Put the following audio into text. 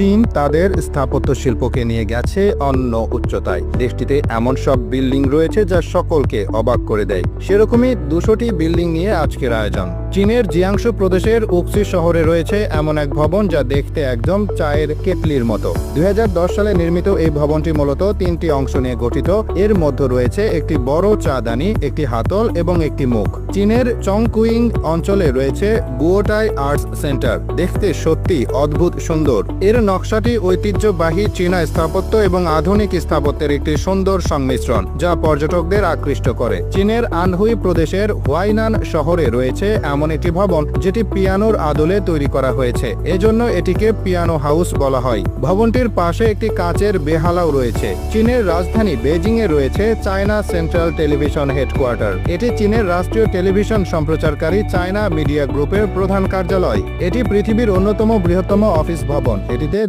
চীন তাদের স্থাপত্য শিল্পকে নিয়ে গেছে অন্য উচ্চতায়। দেশটিতে এমন সব বিল্ডিং রয়েছে যা সকলকে অবাক করে দেয়। সেরকমই দুশোটি বিল্ডিং নিয়ে আজকের আয়োজন। চীনের জিয়াংশু প্রদেশের উক্সি শহরে রয়েছে এমন এক ভবন যা দেখতে একদম চায়ের কেটলির মতো। দুই হাজার দশ সালে নির্মিত এই ভবনটি মূলত তিনটি অংশ নিয়ে গঠিত। এর মধ্যে রয়েছে একটি বড় চাদানি, একটি হাতল এবং একটি মুখ। চীনের চংকুইং অঞ্চলে রয়েছে গুয়োটাই আর্টস সেন্টার। দেখতে সত্যি অদ্ভুত সুন্দর। এর নকশাটি ঐতিহ্যবাহী চীনা স্থাপত্য এবং আধুনিক স্থাপত্যের একটি সুন্দর সংমিশ্রণ, যা পর্যটকদের আকৃষ্ট করে। চীনের আনহুই প্রদেশের হোয়াইনান শহরে রয়েছে এমন একটি ভবন, যেটি পিয়ানোর আদলে তৈরি করা হয়েছে। এজন্য এটিকে পিয়ানো হাউস বলা হয়। ভবনটির পাশে একটি কাঁচের বেহালাও রয়েছে। চীনের রাজধানী বেজিং এ রয়েছে চায়না সেন্ট্রাল টেলিভিশন হেডকোয়ার্টার। এটি চীনের রাষ্ট্রীয় টেলিভিশন সম্প্রচারকারী চায়না মিডিয়া গ্রুপের প্রধান কার্যালয়। এটি পৃথিবীর অন্যতম বৃহত্তম অফিস ভবন। এটিতে